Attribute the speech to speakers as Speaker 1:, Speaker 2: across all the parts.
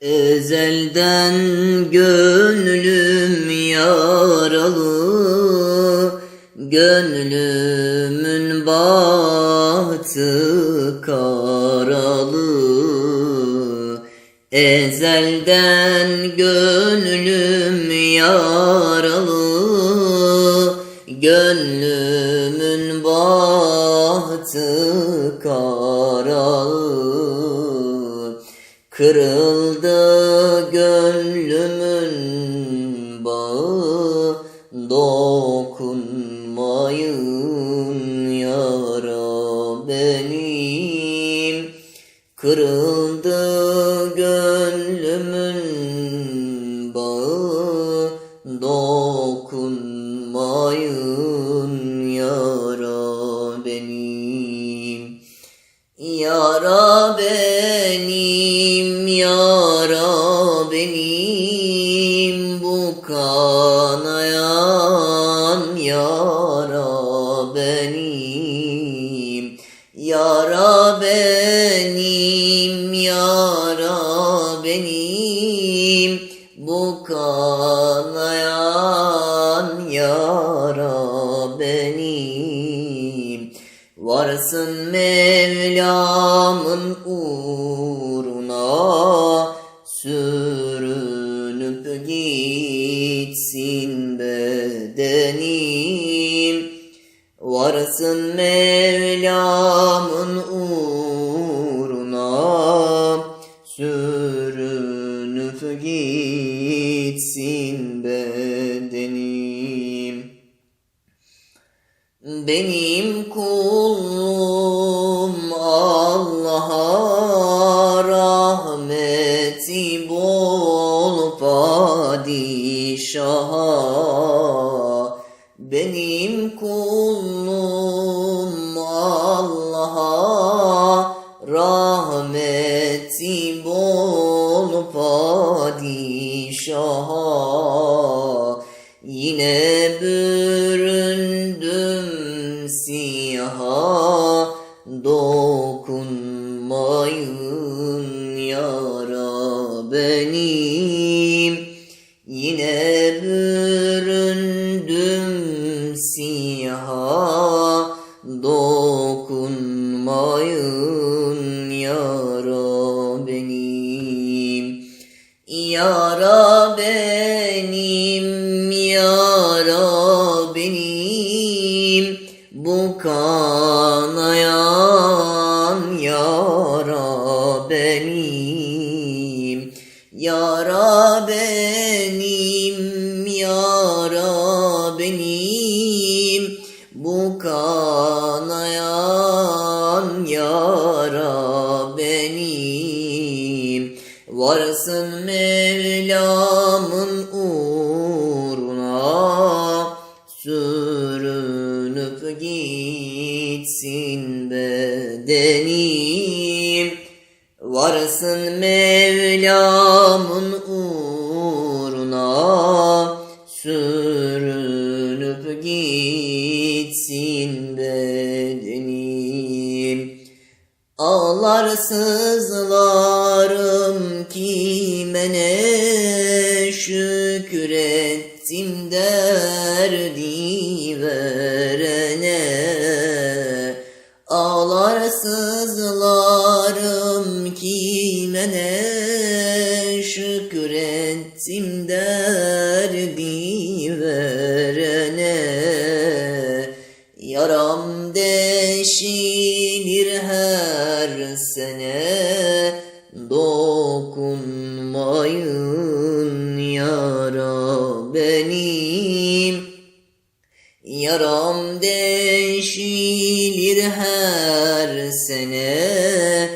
Speaker 1: Ezelden gönlüm yaralı Gönlümün bahtı karalı. Ezelden gönlüm yaralı Gönlümün Kırıldı gönlümün bağı Dokunmayın yara benim. Kırıldı gönlümün bağı Dokunmayın yara benim Bu kanayan yara benim. Yara benim, yara benim. Bu kanayan yara benim. Varsın Mevlam'ın uğruna gitsin bedenim. Varsın Mevlam'ın uğruna Sürünüp gitsin bedenim. Benim kulum padişaha Benim kulum Allah'a rahmeti bol padişaha. Yine büründüm siyaha dokunmayın büründüm siyaha dokunmayın yara benim. Yara benim Bu kanayan yara benim. Varsın Mevlam'ın uğruna Sürünüp gitsin bedenim. Varsın Mevlam'ın uğruna gitsin bedenim. Ağlar sızlarım kime ne şükrettim derdi verene. Ağlar sızlarım kime ne şükrettim derdi Deşilir her sene Dokunmayın yara benim. Yaram deşilir her sene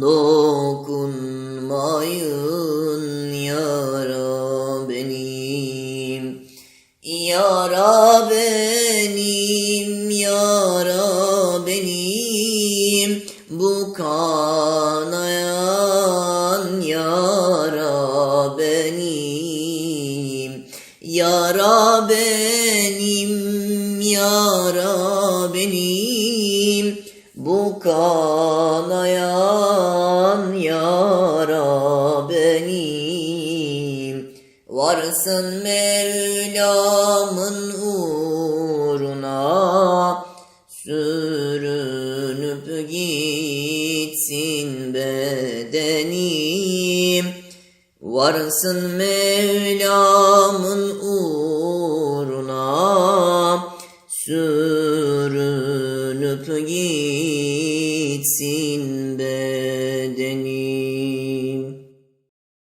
Speaker 1: Dokunmayın yara benim. Yara benim, benim Bu kanayan yara benim. Yara benim, yara benim. Bu kanayan yara benim. Varsın Mevlam'ın uğruna gitsin bedenim. Varsın Mevlam'ın uğruna Sürünüp gitsin